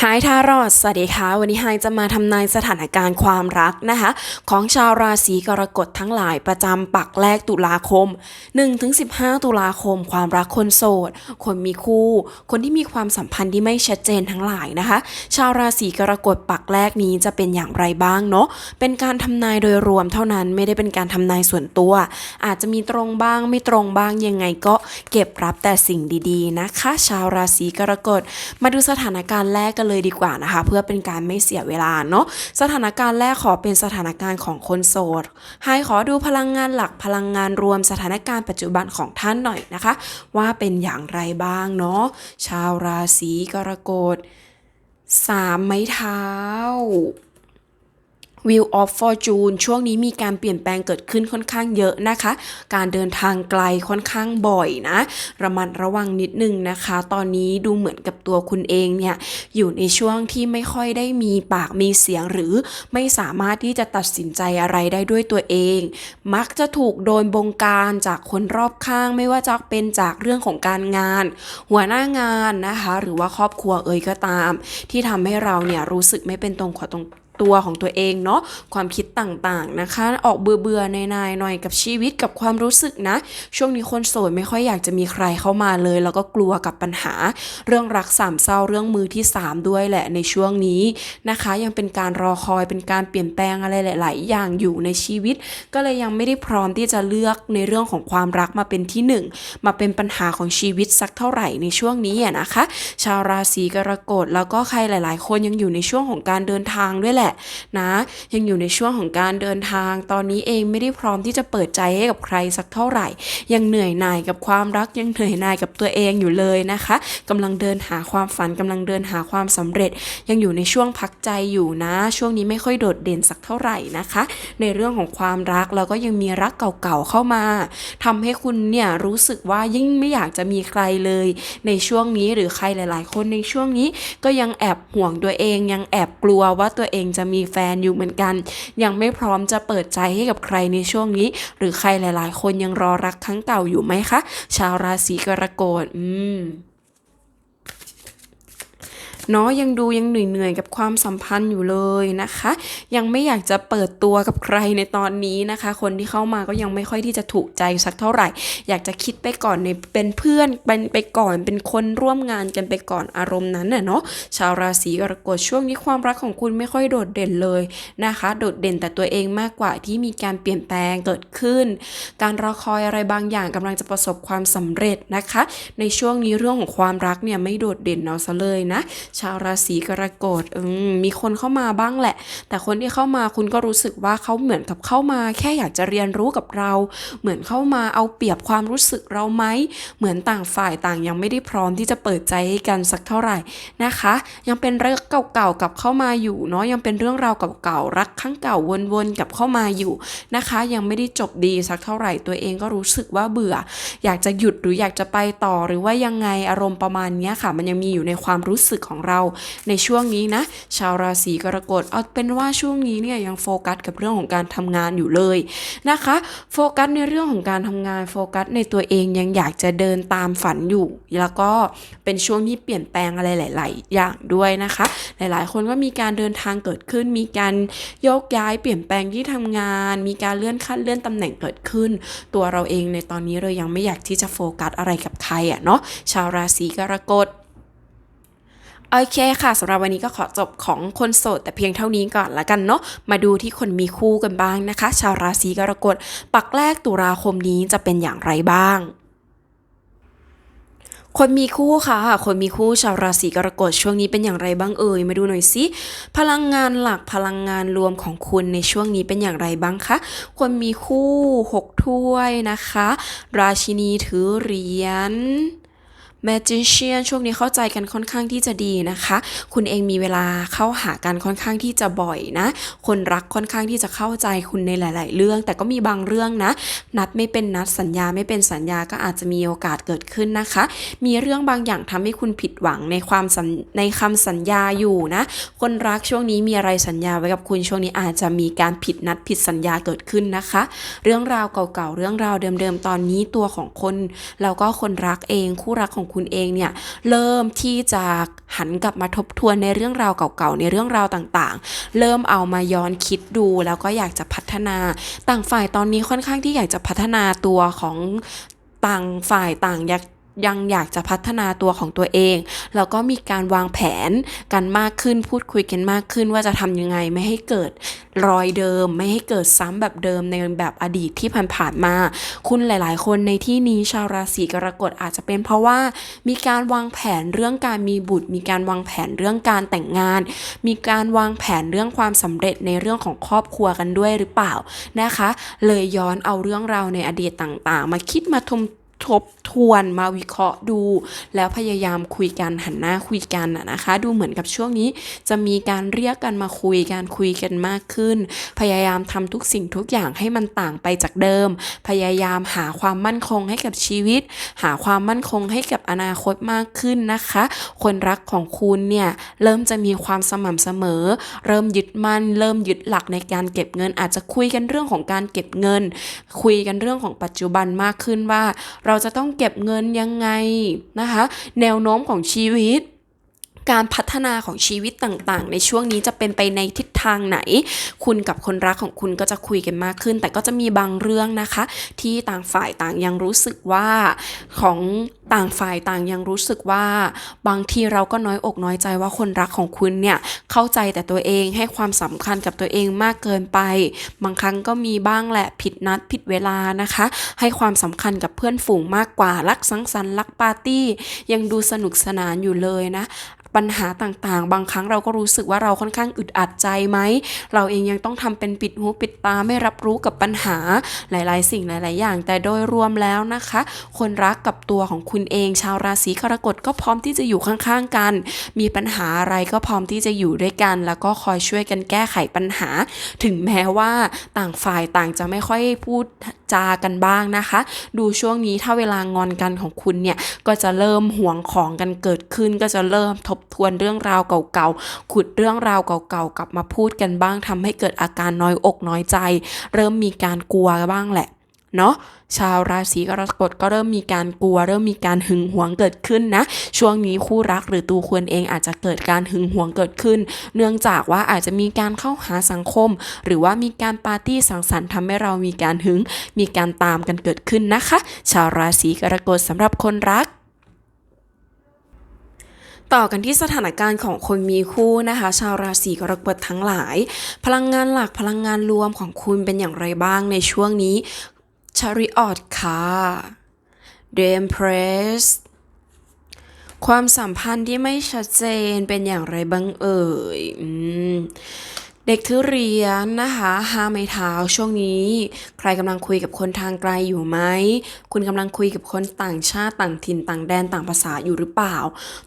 ไฮทารอดสวัสดีค่ะ วันนี้ไฮจะมาทำนายสถานการณ์ความรักนะคะ ของชาวราศีกรกฎทั้งหลายประจำปักแรกตุลาคม 1-15 ตุลาคม ความรักคนโสด คนมีคู่ คนที่มีความสัมพันธ์ที่ไม่ชัดเจนทั้งหลายนะคะ ชาวราศีกรกฎปักแรกนี้จะเป็นอย่างไรบ้างเนาะ เป็นการทำนายโดยรวมเท่านั้นไม่ได้เป็นการทำนายส่วนตัว อาจจะมีตรงบ้างไม่ตรงบ้างยังไงก็เก็บรับแต่สิ่งดีๆ นะคะ ชาวราศีกรกฎ มาดูสถานการณ์แรกกันเลยดีกว่านะคะ เพื่อเป็นการไม่เสียเวลาเนาะสถานการณ์แรกขอเป็นสถานการณ์ของคนโสดให้ขอดูพลังงานหลักพลังงานรวมสถานการณ์ปัจจุบันของท่านหน่อยนะคะ ว่าเป็นอย่างไรบ้างเนาะชาวราศีกรกฎสามไม้เท้า Wheel of Fortune ช่วงนี้มีการเปลี่ยนแปลงเกิดขึ้นค่อนข้างเยอะนะคะ การเดินทางไกลค่อนข้างบ่อยนะ ระมัดระวังนิดนึงนะคะ ตอนนี้ดูเหมือนกับตัวคุณเองเนี่ย อยู่ในช่วงที่ไม่ค่อยได้มีปากมีเสียงหรือไม่สามารถที่จะตัดสินใจอะไรได้ด้วยตัวเอง มักจะถูกโดนบงการจากคนรอบข้างไม่ว่าจะเป็นจากเรื่องของการงาน หัวหน้างานนะคะ หรือว่าครอบครัวเอ่ยก็ตาม ที่ทำให้เราเนี่ยรู้สึกไม่เป็นตรงขอตรง ตัวของตัวเองเนาะความคิดต่างๆนะคะ ออกเบื่อเบื่อในนายๆหน่อยกับชีวิตกับความรู้สึกนะ ช่วงนี้คนโสดไม่ค่อยอยากจะมีใครเข้ามาเลย แล้วก็กลัวกับปัญหา เรื่องรักสามเศร้าเรื่องมือที่ 3 ด้วยแหละในช่วงนี้นะคะ ยังเป็นการรอคอยเป็นการเปลี่ยนแปลงอะไรหลาย ๆ อย่างอยู่ในชีวิต ก็เลยยังไม่ได้พร้อมที่จะเลือกในเรื่องของความรักมาเป็นที่หนึ่งมาเป็นปัญหาของชีวิตสักเท่าไหร่ในช่วงนี้อะนะคะ ชาวราศีกรกฎแล้วก็ใครหลาย ๆ คนยังอยู่ในช่วงของการเดินทางด้วยแหละนะยังอยู่ในช่วงของการเดินทาง ตอนนี้เองไม่ได้พร้อมที่จะเปิดใจให้กับใครสักเท่าไหร่ ยังเหนื่อยหน่ายกับความรักยังเหนื่อยหน่ายกับตัวเองอยู่เลยนะคะกำลังเดินหาความฝันกำลังเดินหาความสำเร็จ ยังอยู่ในช่วงพักใจอยู่นะ ช่วงนี้ไม่ค่อยโดดเด่นสักเท่าไหร่นะคะ ในเรื่องของความรักแล้วก็ยังมีรักเก่าๆเข้ามาทำให้คุณเนี่ยรู้สึกว่ายิ่งไม่อยากจะมีใครเลย ในช่วงนี้หรือใครหลาย ๆ คนในช่วงนี้ก็ยังแอบห่วงตัวเองยังแอบกลัวว่าตัวเองจะมีแฟนอยู่เหมือนกัน ยังไม่พร้อมจะเปิดใจให้กับใครในช่วงนี้ หรือใครหลาย ๆ คนยังรอรักครั้งเก่าอยู่ไหมคะ ชาวราศีกรกฎอืม เนาะยังดูยังเหนื่อยๆกับความสัมพันธ์อยู่เลยนะคะ ยังไม่อยากจะเปิดตัวกับใครในตอนนี้นะคะ คนที่เข้ามาก็ยังไม่ค่อยที่จะถูกใจสักเท่าไหร่ อยากจะคิดไปก่อนในเป็นเพื่อนเป็นไปก่อนเป็นคนร่วมงานกันไปก่อนอารมณ์นั้นน่ะเนาะชาวราศีกรกฎช่วงนี้ความรักของคุณไม่ค่อยโดดเด่นเลยนะคะ โดดเด่นแต่ตัวเองมากกว่าที่มีการเปลี่ยนแปลงเกิดขึ้น การรอคอยอะไรบางอย่างกำลังจะประสบความสำเร็จนะคะ ในช่วงนี้เรื่องของความรักเนี่ยไม่โดดเด่นเอาซะเลยนะชาวราศีกรกฎมมีคนเข้ามาบ้างแหละ แต่คนที่เข้ามาคุณก็รู้สึกว่าเขาเหมือนกับเข้ามา แค่อยากจะเรียนรู้กับเรา เหมือนเข้ามาเอาเปรียบความรู้สึกเราไหมเหมือนต่างฝ่ายต่างยังไม่ได้พร้อมที่จะเปิดใจให้กันสักเท่าไหร่นะคะ ยังเป็นเรื่องเก่าๆกับเข้ามาอยู่เนาะยังเป็นเรื่องราวเก่าๆรักครั้งเก่าวนๆกับเข้ามาอยู่นะคะ ยังไม่ได้จบดีสักเท่าไหร่ตัวเองก็รู้สึกว่าเบื่อ อยากจะหยุดหรืออยากจะไปต่อหรือว่ายังไงอารมณ์ประมาณนี้ค่ะ มันยังมีอยู่ในความรู้สึกของเราในช่วงนี้นะ ชาวราศีกรกฎเอาเป็นว่าช่วงนี้เนี่ยยังโฟกัสกับเรื่องของการทำงานอยู่เลยนะคะ โฟกัสในเรื่องของการทำงานโฟกัสในตัวเองยังอยากจะเดินตามฝันอยู่ แล้วก็เป็นช่วงที่เปลี่ยนแปลงอะไรหลาย ๆ อย่างด้วยนะคะ หลายๆ คนก็มีการเดินทางเกิดขึ้น มีการโยกย้ายเปลี่ยนแปลงที่ทำงาน มีการเลื่อนขั้นเลื่อนตำแหน่งเกิดขึ้น ตัวเราเองในตอนนี้เรายังไม่อยากที่จะโฟกัสอะไรกับใครอะเนาะชาวราศีกรกฎ โอเคค่ะสำหรับวันนี้ก็ขอจบของคนโสดแต่เพียงเท่านี้ก่อนละกันเนาะมาดูที่คนมีคู่กันบ้างนะคะ ชาวราศีกรกฎปักแรกตุลาคมนี้จะเป็นอย่างไรบ้างคนมีคู่ค่ะ คนมีคู่ชาวราศีกรกฎช่วงนี้เป็นอย่างไรบ้างเอ่ย มาดูหน่อยสิ พลังงานหลักพลังงานรวมของคุณในช่วงนี้เป็นอย่างไรบ้างคะ คนมีคู่หกถ้วยนะคะ ราชินีถือเหรียญ Magician ช่วงนี้เข้าใจกันค่อนข้างที่จะดีนะคะ คุณเองมีเวลาเข้าหากันค่อนข้างที่จะบ่อยนะ คนรักค่อนข้างที่จะเข้าใจคุณในหลาย ๆ เรื่อง แต่ก็มีบางเรื่องนะ นัดไม่เป็นนัดสัญญาไม่เป็นสัญญาก็อาจจะมีโอกาสเกิดขึ้นนะคะ มีเรื่องบางอย่างทำให้คุณผิดหวังในความสัญในคำสัญญาอยู่นะ คนรักช่วงนี้มีอะไรสัญญาไว้กับคุณช่วงนี้อาจจะมีการผิดนัดผิดสัญญาเกิดขึ้นนะคะ เรื่องราวเก่าๆเรื่องราวเดิม ๆ ตอนนี้ตัวของคนแล้วก็คนรักเองคู่รักของคุณคุณเองเนี่ยเริ่มที่จะหันกลับมาทบทวนในเรื่องราวเก่าๆ ในเรื่องราวต่างๆ เริ่มเอามาย้อนคิดดูแล้วก็อยากจะพัฒนา ต่างฝ่ายตอนนี้ค่อนข้างที่อยากจะพัฒนาตัวของต่างฝ่ายต่างอยาก ยังอยากจะพัฒนาตัวของตัวเอง แล้วก็มีการวางแผนกันมากขึ้นพูดคุยกันมากขึ้นว่าจะทำยังไงไม่ให้เกิดรอยเดิม ไม่ให้เกิดซ้ำแบบเดิมในแบบอดีตที่ผ่านๆมา คุณหลาย ๆ คนในที่นี้ชาวราศีกรกฎอาจจะเป็นเพราะว่ามีการวางแผนเรื่องการมีบุตร มีการวางแผนเรื่องการแต่งงาน มีการวางแผนเรื่องความสำเร็จในเรื่องของครอบครัวกันด้วยหรือเปล่านะคะ เลยย้อนเอาเรื่องราวในอดีตต่างๆ มาคิดมาทม ทบทวนมาวิเคราะห์ดู แล้วพยายามคุยกันหันหน้าคุยกันน่ะนะคะ ดูเหมือนกับช่วงนี้ จะมีการเรียกกันมาคุยกันคุยกันมากขึ้น พยายามทำทุกสิ่งทุกอย่างให้มันต่างไปจากเดิม พยายามหาความมั่นคงให้กับชีวิต หาความมั่นคงให้กับอนาคตมากขึ้นนะคะ คนรักของคุณเนี่ยเริ่มจะมีความสม่ำเสมอ เริ่มยึดมั่น เริ่มยึดหลักในการเก็บเงิน อาจจะคุยกันเรื่องของการเก็บเงิน คุยกันเรื่องของปัจจุบันมากขึ้นว่าเราจะต้องเก็บเงินยังไงนะคะ แนวโน้มของชีวิต การพัฒนาของชีวิตต่างๆ ในช่วงนี้จะเป็นไปในทิศทางไหน คุณกับคนรักของคุณก็จะคุยกันมากขึ้น แต่ก็จะมีบางเรื่องนะคะ ที่ต่างฝ่ายต่างยังรู้สึกว่าของต่างฝ่ายต่างยังรู้สึกว่า บางทีเราก็น้อยอกน้อยใจว่าคนรักของคุณเนี่ยเข้าใจแต่ตัวเองให้ความสำคัญกับตัวเองมากเกินไป บางครั้งก็มีบ้างแหละผิดนัดผิดเวลานะคะ ให้ความสำคัญกับเพื่อนฝูงมากกว่ารักสังสรรค์รักปาร์ตี้ ยังดูสนุกสนานอยู่เลยนะ ปัญหาต่างๆ บางครั้งเราก็รู้สึกว่าเราค่อนข้างอึดอัดใจไหม เราเองยังต้องทำเป็นปิดหูปิดตาไม่รับรู้กับปัญหาหลาย ๆ สิ่งหลาย ๆ อย่าง แต่โดยรวมแล้วนะคะ คนรักกับตัวของคุณเอง ชาวราศีกรกฎก็พร้อมที่จะอยู่ข้าง ๆ กัน มีปัญหาอะไรก็พร้อมที่จะอยู่ด้วยกัน แล้วก็คอยช่วยกันแก้ไขปัญหา ถึงแม้ว่าต่างฝ่ายต่างจะไม่ค่อยพูดจากันบ้างนะคะ ดูช่วงนี้ถ้าเวลางอนกันของคุณเนี่ยก็จะเริ่มห่วงของกันเกิดขึ้นก็จะเริ่มทบทวนเรื่องราวเก่าๆ ขุดเรื่องราวเก่าๆ กลับมาพูดกันบ้างทำให้เกิดอาการน้อยอกน้อยใจ เริ่มมีการกลัวบ้างแหละเนาะชาวราศีกรกฎก็เริ่มมีการกลัว เริ่มมีการหึงหวงเกิดขึ้นนะ ช่วงนี้คู่รักหรือตัวคุณเองอาจจะเกิดการหึงหวงเกิดขึ้น เนื่องจากว่าอาจจะมีการเข้าหาสังคม หรือว่ามีการปาร์ตี้สังสรรค์ทำให้เรามีการหึง มีการตามกันเกิดขึ้นนะคะ ชาวราศีกรกฎสำหรับคนรัก ต่อกันที่สถานการณ์ของคนมีคู่นะคะ ชาวราศีกรกฎทั้งหลาย พลังงานหลักพลังงานรวมของคุณเป็นอย่างไรบ้างในช่วงนี้ชาริออตค่ะเดมเพรสความสัมพันธ์ที่ไม่ชัดเจนเป็นอย่างไรบ้างเอ่ยอืม เด็กทุเรียนนะคะห้ามไม่เท้าช่วงนี้ ใครกำลังคุยกับคนทางไกลอยู่ไหม คุณกำลังคุยกับคนต่างชาติต่างถิ่นต่างแดนต่างภาษาอยู่หรือเปล่า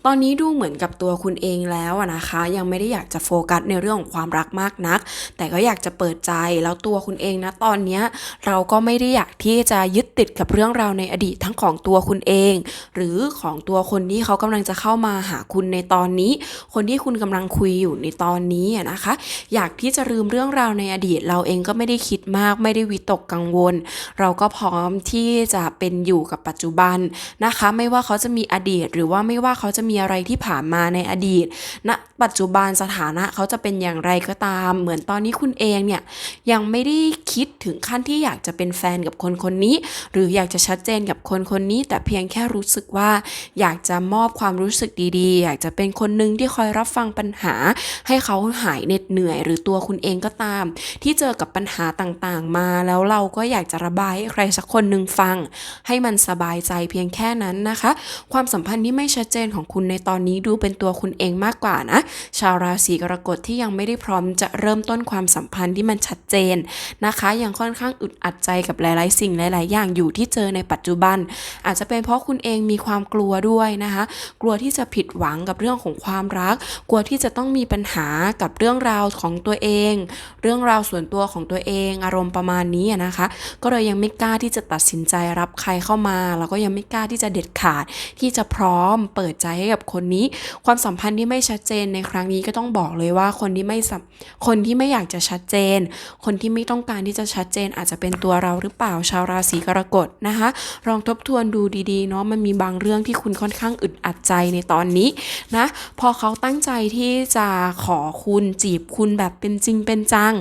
ตอนนี้ดูเหมือนกับตัวคุณเองแล้วนะคะ ยังไม่ได้อยากจะโฟกัสในเรื่องของความรักมากนัก แต่ก็อยากจะเปิดใจแล้วตัวคุณเองนะตอนเนี้ยเราก็ไม่ได้อยากที่จะยึดติดกับเรื่องราวในอดีตทั้งของตัวคุณเอง หรือของตัวคนที่เขากำลังจะเข้ามาหาคุณในตอนนี้ คนที่คุณกำลังคุยอยู่ในตอนนี้นะคะ อยากที่จะลืมเรื่องราวในอดีต เราเองก็ไม่ได้คิดมาก ไม่ได้วิตกกังวล เราก็พร้อมที่จะเป็นอยู่กับปัจจุบันนะคะ ไม่ว่าเขาจะมีอดีต หรือว่าไม่ว่าเขาจะมีอะไรที่ผ่านมาในอดีตณปัจจุบันสถานะเขาจะเป็นอย่างไรก็ตาม เหมือนตอนนี้คุณเองเนี่ยยังไม่ได้คิดถึงขั้นที่อยากจะเป็นแฟนกับคนคนนี้ หรืออยากจะชัดเจนกับคนคนนี้ แต่เพียงแค่รู้สึกว่าอยากจะมอบความรู้สึกดีๆ อยากจะเป็นคนหนึ่งที่คอยรับฟังปัญหา ให้เขาหายเหน็ดเหนื่อยหรือตัวคุณเองก็ตาม ที่เจอกับปัญหาต่างๆ มา แล้วเราก็อยากจะระบายให้ใครสักคนหนึ่งฟัง ให้มันสบายใจเพียงแค่นั้นนะคะ ความสัมพันธ์ที่ไม่ชัดเจนของคุณในตอนนี้ดูเป็นตัวคุณเองมากกว่านะ ชาวราศีกรกฎที่ยังไม่ได้พร้อมจะเริ่มต้นความสัมพันธ์ที่มันชัดเจนนะคะ ยังค่อนข้างอึดอัดใจกับหลายๆ สิ่งหลาย ๆ อย่างอยู่ที่เจอในปัจจุบัน อาจจะเป็นเพราะคุณเองมีความกลัวด้วยนะคะ กลัวที่จะผิดหวังกับเรื่องของความรัก กลัวที่จะต้องมีปัญหากับเรื่องราวของตัวตัวเอง เรื่องราวส่วนตัวของตัวเอง อารมณ์ประมาณนี้นะคะ ก็เลยยังไม่กล้าที่จะตัดสินใจรับใครเข้ามา แล้วก็ยังไม่กล้าที่จะเด็ดขาดที่จะพร้อมเปิดใจให้กับคนนี้ ความสัมพันธ์ที่ไม่ชัดเจนในครั้งนี้ก็ต้องบอกเลยว่าคนที่ไม่สัมคนที่ไม่อยากจะชัดเจน คนที่ไม่ต้องการที่จะชัดเจนอาจจะเป็นตัวเราหรือเปล่าชาวราศีกรกฎนะคะ ลองทบทวนดูดีๆเนาะมันมีบางเรื่องที่คุณค่อนข้างอึดอัดใจในตอนนี้นะพอเขาตั้งใจที่จะขอคุณจีบคุณแบบเป็นจริงเป็นจัง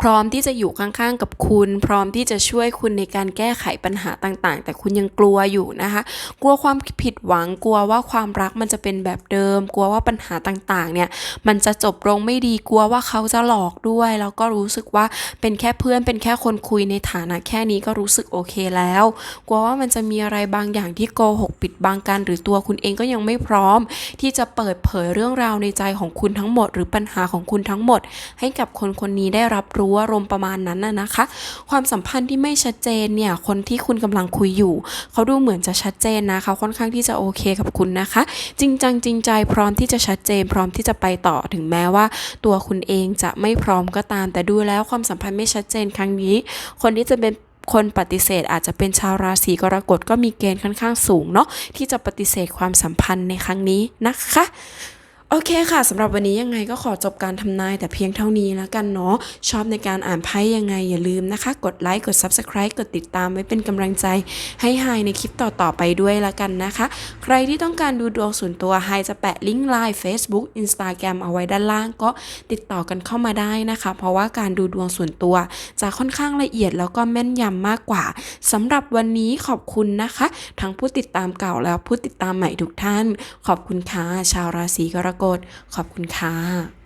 พร้อมที่จะอยู่ข้างๆกับคุณ พร้อมที่จะช่วยคุณในการแก้ไขปัญหาต่างๆ แต่คุณยังกลัวอยู่นะคะ กลัวความผิดหวังกลัวว่าความรักมันจะเป็นแบบเดิม กลัวว่าปัญหาต่างๆเนี่ยมันจะจบลงไม่ดีกลัวว่าเขาจะหลอกด้วย แล้วก็รู้สึกว่าเป็นแค่เพื่อนเป็นแค่คนคุยในฐานะแค่นี้ก็รู้สึกโอเคแล้ว กลัวว่ามันจะมีอะไรบางอย่างที่โกหกปิดบังกัน หรือตัวคุณเองก็ยังไม่พร้อม ที่จะเปิดเผยเรื่องราวในใจของคุณทั้งหมด หรือปัญหาของคุณทั้งหมด ให้กับคนคนนี้ได้รับรู้อารมณ์ประมาณนั้นน่ะนะคะ ความสัมพันธ์ที่ไม่ชัดเจนเนี่ยคนที่คุณกำลังคุยอยู่ เขาดูเหมือนจะชัดเจนนะเขาค่อนข้างที่จะโอเคกับคุณนะคะ จริงจังจริงใจพร้อมที่จะชัดเจน พร้อมที่จะไปต่อถึงแม้ว่า ตัวคุณเองจะไม่พร้อมก็ตาม แต่ดูแล้วความสัมพันธ์ไม่ชัดเจนครั้งนี้ คนที่จะเป็นคนปฏิเสธอาจจะเป็นชาวราศีกรกฎก็มีเกณฑ์ค่อนข้างสูงเนาะที่จะปฏิเสธความสัมพันธ์ในครั้งนี้นะคะ โอเคค่ะสำหรับวันนี้ยังไงก็ขอจบการทำนายแต่เพียงเท่านี้แล้วกันเนาะชอบในการอ่านไพ่ยังไงอย่าลืมนะคะ กดไลค์กด Subscribe กดติดตามไว้เป็นกำลังใจ ให้ไฮในคลิปต่อๆไปด้วยละกันนะคะ ใครที่ต้องการดูดวงส่วนตัวไฮจะแปะลิงก์ไลน์ Facebook Instagram เอาไว้ด้านล่างก็ติดต่อกันเข้ามาได้นะคะ เพราะว่าการดูดวงส่วนตัว จะค่อนข้างละเอียดแล้วก็แม่นยำมากกว่าสำหรับวันนี้ขอบคุณนะคะ ทั้งผู้ติดตามเก่าแล้วผู้ติดตามใหม่ทุกท่าน ขอบคุณค่ะชาวราศีกรกฎขอบคุณค่ะ